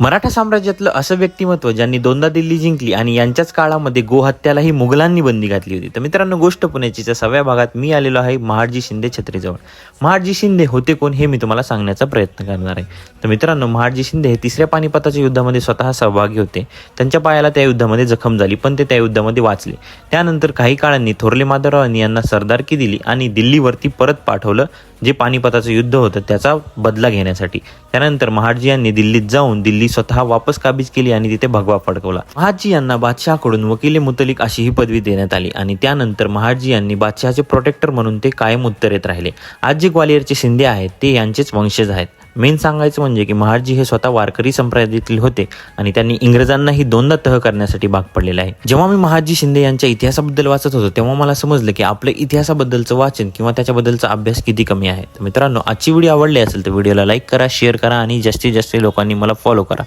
मराठा साम्राज्यातलं असं व्यक्तिमत्व ज्यांनी दोनदा दिल्ली जिंकली आणि यांच्याच काळामध्ये गोहत्यालाही मुघलांनी बंदी घातली होती. तर मित्रांनो गोष्ट पुण्याचीच्या सव्या भागात मी आलेलो आहे महाडजी शिंदे छत्रीजवळ. महाडजी शिंदे होते कोण हे मी तुम्हाला सांगण्याचा प्रयत्न करणार आहे. तर मित्रांनो महाडजी शिंदे हे तिसऱ्या पानिपताच्या युद्धामध्ये स्वतः सहभागी होते. त्यांच्या पायाला त्या युद्धामध्ये जखम झाली पण ते त्या युद्धामध्ये वाचले. त्यानंतर काही काळांनी थोरले माधवरावांनी यांना सरदारकी दिली आणि दिल्लीवरती परत पाठवलं जे पानिपताचं युद्ध होतं त्याचा बदला घेण्यासाठी. त्यानंतर महाडजी यांनी दिल्लीत जाऊन दिल्ली स्वतः वापस काबीज केली आणि तिथे भगवा फडकवला. महाजी यांना बादशहाकडून वकिले मुतलिक अशी ही पदवी देण्यात आली आणि त्यानंतर महाजी यांनी बादशहाचे प्रोटेक्टर म्हणून ते कायम उत्तरेत राहिले. आज जे ग्वालियरचे शिंदे आहेत ते यांचेच वंशज आहेत. मेन सांगायचं म्हणजे की महाडजी हे स्वतः वारकरी संप्रदायातील होते आणि त्यांनी इंग्रजांनाही दोनदा तह करण्यासाठी भाग पडलेला आहे. जेव्हा मी महाजी शिंदे यांच्या इतिहासाबद्दल वाचत होतो तेव्हा मला समजलं की आपलं इतिहासाबद्दलचं वाचन किंवा त्याच्याबद्दलचा अभ्यास किती कमी आहे. तर मित्रांनो आजची व्हिडिओ आवडली असेल तर व्हिडिओला लाईक करा शेअर करा आणि जास्तीत जास्त लोकांनी मला फॉलो करा.